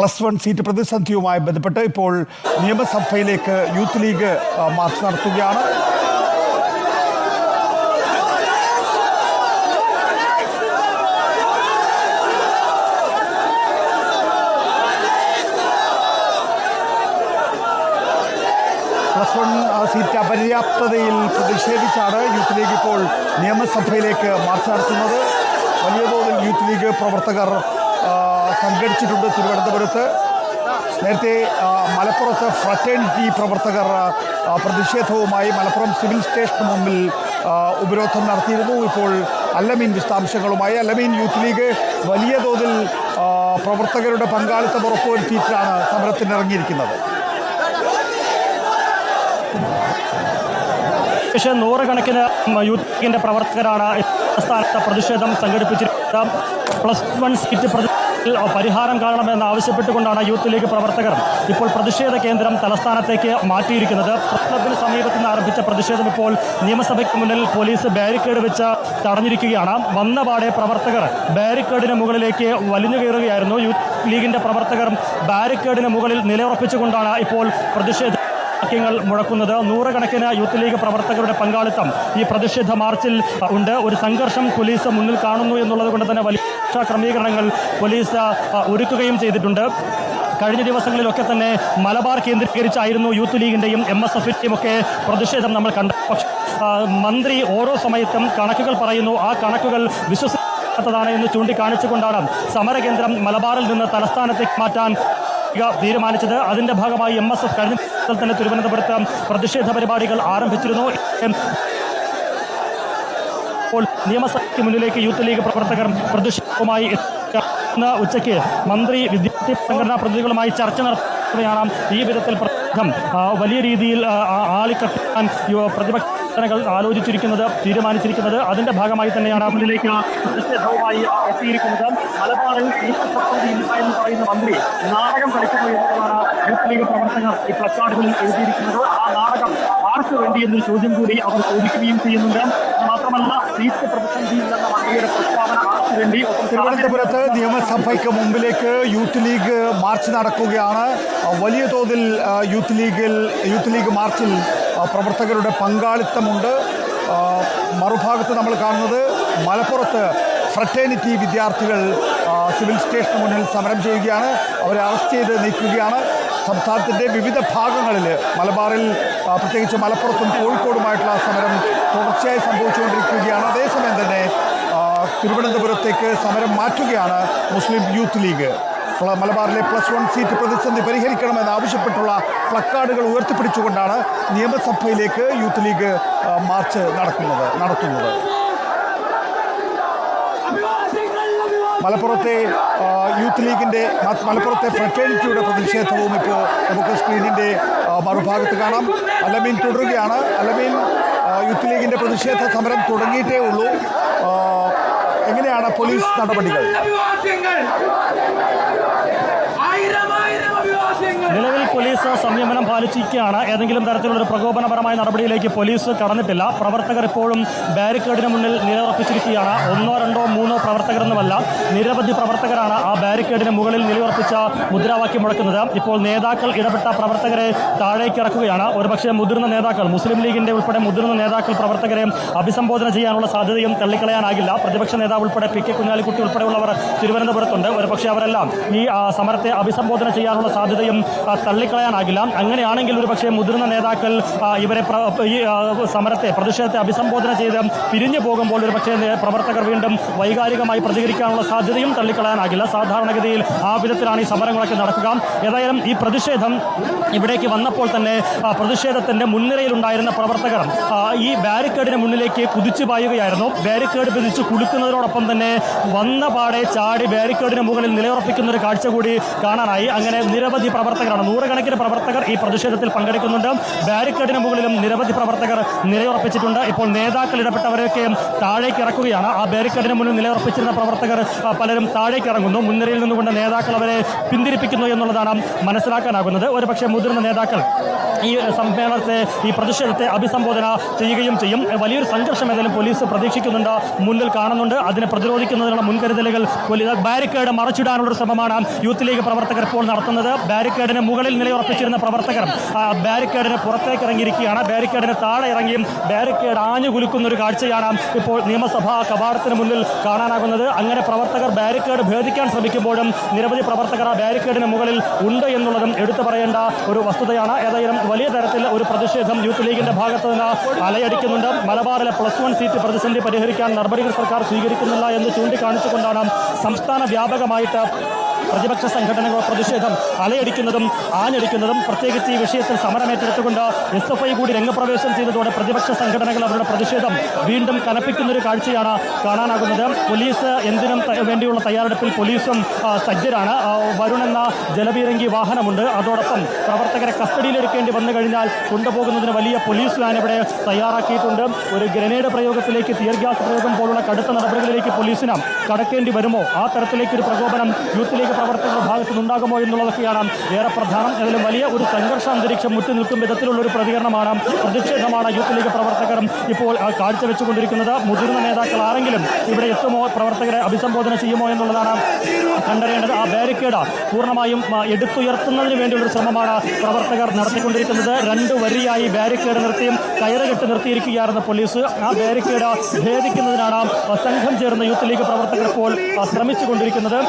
Plus one seat പ്രതിസന്ധിയുമായി ബന്ധപ്പെട്ട് ഇപ്പോൾ നിയമസഭയിലേക്ക് യൂത്ത് ലീഗ് മാർച്ച് നടത്തുകയാണ്. പ്ലസ് വൺ സീറ്റ് അപര്യാപ്തതയിൽ പ്രതിഷേധിച്ചാണ് യൂത്ത് ലീഗ് ഇപ്പോൾ നിയമസഭയിലേക്ക് മാർച്ച് നടത്തുന്നത്. വലിയ തോതിൽ യൂത്ത് ലീഗ് പ്രവർത്തകർ സംഘടിച്ചിട്ടുണ്ട് തിരുവനന്തപുരത്ത്. നേരത്തെ മലപ്പുറത്ത് ഫ്രറ്റേണിറ്റി പ്രവർത്തകർ പ്രതിഷേധവുമായി മലപ്പുറം സിവിൽ സ്റ്റേഷന് മുമ്പിൽ ഉപരോധം നടത്തിയിരുന്നു. ഇപ്പോൾ അല്ലമീൻ വിശദാംശങ്ങളുമായി അല്ലമീൻ യൂത്ത് ലീഗ് വലിയ തോതിൽ പ്രവർത്തകരുടെ പങ്കാളിത്തം ഉറപ്പുവരുത്തിയിട്ടാണ് സമരത്തിനിറങ്ങിയിരിക്കുന്നത് പക്ഷേ നൂറുകണക്കിന് യൂത്ത് ലീഗിന്റെ പ്രവർത്തകരാണ് സ്ഥാനത്ത് പ്രതിഷേധം സംഘടിപ്പിച്ചിരിക്കുന്നത്. പ്ലസ് വൺ സീറ്റ് പരിഹാരം കാണണമെന്ന് ആവശ്യപ്പെട്ടുകൊണ്ടാണ് യൂത്ത് ലീഗ് പ്രവർത്തകർ ഇപ്പോൾ പ്രതിഷേധ കേന്ദ്രം തലസ്ഥാനത്തേക്ക് മാറ്റിയിരിക്കുന്നത്. പ്രശ്നത്തിന് സമീപത്ത് നിന്ന് ആരംഭിച്ച പ്രതിഷേധം ഇപ്പോൾ നിയമസഭയ്ക്ക് മുന്നിൽ പോലീസ് ബാരിക്കേഡ് വെച്ച് തടഞ്ഞിരിക്കുകയാണ്. വന്നപാടെ പ്രവർത്തകർ ബാരിക്കേഡിന് മുകളിലേക്ക് വലിഞ്ഞു കയറുകയായിരുന്നു. യൂത്ത് ലീഗിന്റെ പ്രവർത്തകർ ബാരിക്കേഡിന് മുകളിൽ നിലയുറപ്പിച്ചുകൊണ്ടാണ് ഇപ്പോൾ പ്രതിഷേധ വാക്യങ്ങൾ മുഴക്കുന്നത് നൂറുകണക്കിന് യൂത്ത് ലീഗ് പ്രവർത്തകരുടെ പങ്കാളിത്തം ഈ പ്രതിഷേധ മാർച്ചിൽ ഉണ്ട്. ഒരു സംഘർഷം പോലീസ് മുന്നിൽ കാണുന്നു എന്നുള്ളത് കൊണ്ട് തന്നെ വലിയ ക്രമീകരണങ്ങൾ പോലീസ് ഒരുക്കുകയും ചെയ്തിട്ടുണ്ട്. കഴിഞ്ഞ ദിവസങ്ങളിലൊക്കെ തന്നെ മലബാർ കേന്ദ്രീകരിച്ചായിരുന്നു യൂത്ത് ലീഗിന്റെയും എം എസ് എഫിന്റെയും ഒക്കെ പ്രതിഷേധം നമ്മൾ കണ്ടു പക്ഷേ മന്ത്രി ഓരോ സമയത്തും കണക്കുകൾ പറയുന്നു. ആ കണക്കുകൾ വിശ്വസിക്കാത്തതാണ് എന്ന് ചൂണ്ടിക്കാണിച്ചുകൊണ്ടാണ് സമരകേന്ദ്രം മലബാറിൽ നിന്ന് തലസ്ഥാനത്തേക്ക് മാറ്റാൻ തീരുമാനിച്ചത്. അതിന്റെ ഭാഗമായി എം എസ് എഫ് കഴിഞ്ഞ തന്നെ തിരുവനന്തപുരത്ത് പ്രതിഷേധ പരിപാടികൾ ആരംഭിച്ചിരുന്നു. നിയമസഭയ്ക്ക് മുന്നിലേക്ക് യൂത്ത് ലീഗ് പ്രവർത്തകർ പ്രതിഷേധവുമായി ഉച്ചയ്ക്ക് മന്ത്രി വിദ്യാർത്ഥി സംഘടനാ പ്രതിനിധികളുമായി ചർച്ച നടത്തുകയാണ് ഈ വിധത്തിൽ പ്രതിഷേധം ആ, വലിയ രീതിയിൽ ആ, ആ, യുവ പ്രതിപക്ഷ ആലോചിച്ചിരിക്കുന്നത് തീരുമാനിച്ചിരിക്കുന്നത് അതിന്റെ ഭാഗമായി തന്നെയാണ് മുന്നിലേക്ക് പ്രതിഷേധവുമായി എത്തിയിരിക്കുന്നത് മലബാറിൽ പറയുന്ന മന്ത്രി നാടകം കളിക്കുന്നു യൂത്ത് ലീഗ് പ്രവർത്തകർ ഈ പ്ലക്കാർഡുകളിൽ എഴുതിയിരിക്കുന്നത്. ആ നാടകം ആർക്ക് വേണ്ടി എന്നൊരു ചോദ്യം കൂടി അവർ ചോദിക്കുകയും ചെയ്യുന്നുണ്ട്. മാത്രമല്ല സീറ്റ് പ്രതിസന്ധിയില്ലെന്ന മന്ത്രിയുടെ പ്രസ്താവന ആർക്ക് വേണ്ടി ഒപ്പം തിരുവനന്തപുരത്ത് നിയമസഭയ്ക്ക് മുമ്പിലേക്ക് യൂത്ത് ലീഗ് മാർച്ച് നടക്കുകയാണ്. വലിയ തോതിൽ യൂത്ത് ലീഗിൽ യൂത്ത് ലീഗ് മാർച്ചിൽ പ്രവർത്തകരുടെ പങ്കാളിത്തമുണ്ട്. മറുഭാഗത്ത് നമ്മൾ കാണുന്നത് മലപ്പുറത്ത് ഫ്രട്ടേണിറ്റി വിദ്യാർത്ഥികൾ സിവിൽ സ്റ്റേഷന് മുന്നിൽ സമരം ചെയ്യുകയാണ്. അവരെ അറസ്റ്റ് ചെയ്ത് നീക്കുകയാണ്. സംസ്ഥാനത്തിന്റെ വിവിധ ഭാഗങ്ങളിൽ മലബാറിൽ പ്രത്യേകിച്ച് മലപ്പുറത്തും കോഴിക്കോടുമായിട്ടുള്ള സമരം തുടർച്ചയായി സംഭവിച്ചുകൊണ്ടിരിക്കുകയാണ് അതേസമയം തന്നെ ആ, തിരുവനന്തപുരത്തേക്ക് സമരം മാറ്റുകയാണ് മുസ്ലിം യൂത്ത് ലീഗ്. മലബാറിലെ പ്ലസ് വൺ സീറ്റ് പ്രതിസന്ധി പരിഹരിക്കണമെന്ന് ആവശ്യപ്പെട്ടുള്ള പ്ലക്കാർഡുകൾ ഉയർത്തിപ്പിടിച്ചുകൊണ്ടാണ് നിയമസഭയിലേക്ക് യൂത്ത് ലീഗ് മാർച്ച് നടക്കുന്നത് നടത്തുന്നത്. മലപ്പുറത്തെ യൂത്ത് ലീഗിന്റെ മലപ്പുറത്തെ ഫ്രറ്റേണിറ്റിയുടെ പ്രതിഷേധവും ഇപ്പോൾ നമുക്ക് സ്ക്രീനിന്റെ മറുഭാഗത്ത് കാണാം. അലമീൻ തുടരുകയാണ്. അലമീൻ യൂത്ത് ലീഗിന്റെ പ്രതിഷേധ സമരം തുടങ്ങിയിട്ടേ ഉള്ളൂ. എങ്ങനെയാണ് പോലീസ് നടപടികൾ? നിലവിൽ പോലീസ് സംയമനം പാലിച്ചിരിക്കുകയാണ്. ഏതെങ്കിലും തരത്തിലുള്ള ഒരു പ്രകോപനപരമായ നടപടിയിലേക്ക് പോലീസ് കടന്നിട്ടില്ല. പ്രവർത്തകർ ഇപ്പോഴും ബാരിക്കേഡിന് മുന്നിൽ നിലയുറപ്പിച്ചിരിക്കുകയാണ്. ഒന്നോ രണ്ടോ മൂന്നോ പ്രവർത്തകരെന്നുമല്ല നിരവധി പ്രവർത്തകരാണ് ആ ബാരിക്കേഡിന് മുകളിൽ നിലയുറപ്പിച്ച മുദ്രാവാക്യം മുഴക്കുന്നത് ഇപ്പോൾ നേതാക്കൾ ഇടപെട്ട പ്രവർത്തകരെ താഴേക്ക് ഇറക്കുകയാണ്. ഒരുപക്ഷെ മുതിർന്ന നേതാക്കൾ മുസ്ലിം ലീഗിന്റെ ഉൾപ്പെടെ മുതിർന്ന നേതാക്കൾ പ്രവർത്തകരെ അഭിസംബോധന ചെയ്യാനുള്ള സാധ്യതയും തള്ളിക്കളയാനാകില്ല. പ്രതിപക്ഷ നേതാവ് ഉൾപ്പെടെ പി കെ കുഞ്ഞാലിക്കുട്ടി ഉൾപ്പെടെയുള്ളവർ തിരുവനന്തപുരത്തുണ്ട്. ഒരുപക്ഷെ അവരെല്ലാം ഈ സമരത്തെ അഭിസംബോധന ചെയ്യാനുള്ള സാധ്യതയും തള്ളിക്കളയാനാകില്ല. അങ്ങനെയാണെങ്കിൽ ഒരുപക്ഷെ മുതിർന്ന നേതാക്കൾ ഇവരെ ഈ സമരത്തെ പ്രതിഷേധത്തെ അഭിസംബോധന ചെയ്ത് പിരിഞ്ഞു പോകുമ്പോൾ ഒരുപക്ഷെ പ്രവർത്തകർ വീണ്ടും വൈകാരികമായി പ്രതികരിക്കാനുള്ള സാധ്യതയും തള്ളിക്കളയാനാകില്ല. സാധാരണഗതിയിൽ ആ വിധത്തിലാണ് ഈ സമരങ്ങളൊക്കെ നടക്കുക. ഏതായാലും ഈ പ്രതിഷേധം ഇവിടേക്ക് വന്നപ്പോൾ തന്നെ പ്രതിഷേധത്തിന്റെ മുൻനിരയിലുണ്ടായിരുന്ന പ്രവർത്തകർ ഈ ബാരിക്കേഡിന് മുന്നിലേക്ക് കുതിച്ചു പായുകയായിരുന്നു. ബാരിക്കേഡ് പിരിച്ച് കുലുക്കുന്നതിനോടൊപ്പം തന്നെ വന്ന പാടെ ചാടി ബാരിക്കേഡിന് മുകളിൽ നിലയുറപ്പിക്കുന്ന ഒരു കാഴ്ച കൂടി കാണാനായി. അങ്ങനെ നിരവധി പ്രവർത്തകരാണ് നൂറുകണക്കിന് പ്രവർത്തകർ ഈ പ്രതിഷേധത്തിൽ പങ്കെടുക്കുന്നുണ്ട്. ബാരിക്കേഡിന് മുകളിലും നിരവധി പ്രവർത്തകർ നിലയുറപ്പിച്ചിട്ടുണ്ട്. ഇപ്പോൾ നേതാക്കൾ ഇടപെട്ടവരെയൊക്കെ താഴേക്ക് ഇറക്കുകയാണ്. ആ ബാരിക്കേഡിന് മുന്നിൽ നിലയുറപ്പിച്ചിരുന്ന പ്രവർത്തകർ പലരും താഴേക്ക് ഇറങ്ങുന്നു. മുൻനിരയിൽ നിന്നുകൊണ്ട് നേതാക്കൾ അവരെ പിന്തിരിപ്പിക്കുന്നു എന്നുള്ളതാണ് മനസ്സിലാക്കാനാകുന്നത്. ഒരുപക്ഷെ മുതിർന്ന നേതാക്കൾ ഈ സമ്മേളനത്തെ ഈ പ്രതിഷേധത്തെ അഭിസംബോധന ചെയ്യുകയും ചെയ്യും. വലിയൊരു സംഘർഷം ഏതായാലും പോലീസ് പ്രതീക്ഷിക്കുന്നുണ്ട് മുന്നിൽ കാണുന്നുണ്ട്. അതിനെ പ്രതിരോധിക്കുന്നതിനുള്ള മുൻകരുതലുകൾ ബാരിക്കേഡ് മറച്ചിടാനുള്ള ശ്രമമാണ് യൂത്ത് ലീഗ് പ്രവർത്തകർ ഇപ്പോൾ നടത്തുന്നത്. ബാരിക്കേഡിന് മുകളിൽ നിലയുറപ്പിച്ചിരുന്ന പ്രവർത്തകർ ബാരിക്കേഡിന് പുറത്തേക്ക് ഇറങ്ങിയിരിക്കുകയാണ്. ബാരിക്കേഡിന് താഴെ ഇറങ്ങിയും ബാരിക്കേഡ് ആഞ്ഞു കുലുക്കുന്ന ഒരു കാഴ്ചയാണ് ഇപ്പോൾ നിയമസഭാ കവാടത്തിന് മുന്നിൽ കാണാനാകുന്നത്. അങ്ങനെ പ്രവർത്തകർ ബാരിക്കേഡ് ഭേദിക്കാൻ ശ്രമിക്കുമ്പോഴും നിരവധി പ്രവർത്തകർ ആ ബാരിക്കേഡിന് മുകളിൽ ഉണ്ട് എന്നുള്ളതും എടുത്തു പറയേണ്ട ഒരു വസ്തുതയാണ്. ഏതായാലും വലിയ തരത്തിൽ ഒരു പ്രതിഷേധം യൂത്ത് ലീഗിന്റെ ഭാഗത്ത് നിന്ന് അലയടിക്കുന്നുണ്ട്. മലബാറിലെ പ്ലസ് വൺ സീറ്റ് പ്രതിസന്ധി പരിഹരിക്കാൻ നടപടികൾ സർക്കാർ സ്വീകരിക്കുന്നില്ല എന്ന് ചൂണ്ടിക്കാണിച്ചുകൊണ്ടാണ് സംസ്ഥാന വ്യാപകമായിട്ട് പ്രതിപക്ഷ സംഘടനകൾ പ്രതിഷേധം അലയടിക്കുന്നതും ആഞ്ഞടിക്കുന്നതും പ്രത്യേകിച്ച് ഈ വിഷയത്തിൽ സമരമേറ്റെടുത്തുകൊണ്ട് എസ് എഫ് ഐ കൂടി രംഗപ്രവേശം ചെയ്തതോടെ പ്രതിപക്ഷ സംഘടനകൾ അവരുടെ പ്രതിഷേധം വീണ്ടും കനപ്പിക്കുന്ന ഒരു കാഴ്ചയാണ് കാണാനാകുന്നത്. പോലീസ് എന്തിനും വേണ്ടിയുള്ള തയ്യാറെടുപ്പിൽ പോലീസും സജ്ജരാണ്. വരുൺ എന്ന ജലപീരങ്കി വാഹനമുണ്ട്. അതോടൊപ്പം പ്രവർത്തകരെ കസ്റ്റഡിയിലെടുക്കേണ്ടി വന്നു കഴിഞ്ഞാൽ കൊണ്ടുപോകുന്നതിന് വലിയ പോലീസ് വാൻ ഇവിടെ തയ്യാറാക്കിയിട്ടുണ്ട്. ഒരു ഗ്രനേഡ് പ്രയോഗത്തിലേക്ക് തിയർ ഗ്യാസ് പ്രയോഗം പോലുള്ള കടുത്ത നടപടികളിലേക്ക് പോലീസിന് കടക്കേണ്ടി വരുമോ? ആ തരത്തിലേക്ക് ഒരു പ്രകോപനം യൂത്ത് ലീഗ് പ്രവർത്തകരുടെ ഭാഗത്തു നിന്നുണ്ടാകുമോ എന്നുള്ളതൊക്കെയാണ് ഏറെ പ്രധാനം അതിലും വലിയ ഒരു സംഘർഷ അന്തരീക്ഷം മുറ്റി നിൽക്കും വിധത്തിലുള്ള ഒരു പ്രതികരണമാണ് പ്രതിഷേധമാണ് യൂത്ത് ലീഗ് പ്രവർത്തകരും ഇപ്പോൾ കാഴ്ചവെച്ചുകൊണ്ടിരിക്കുന്നത്. മുതിർന്ന നേതാക്കൾ ആരെങ്കിലും ഇവിടെ എത്തുമോ? പ്രവർത്തകരെ അഭിസംബോധന ചെയ്യുമോ എന്നുള്ളതാണ് കണ്ടറിയേണ്ടത്. ആ ബാരിക്കേഡ് പൂർണമായും എടുത്തുയർത്തുന്നതിന് വേണ്ടിയുള്ള ശ്രമമാണ് പ്രവർത്തകർ നടത്തിക്കൊണ്ടിരിക്കുന്നത്. രണ്ട് വരിയായി ബാരിക്കേഡ് നിർത്തിയും കയറ് കെട്ടി നിർത്തിയിരിക്കുകയായിരുന്നു പോലീസ്. ആ ബാരിക്കേഡ് ഭേദിക്കുന്നതിനാണ് സംഘം ചേർന്ന യൂത്ത് ലീഗ് പ്രവർത്തകർ ഇപ്പോൾ ശ്രമിച്ചുകൊണ്ടിരിക്കുന്നത്.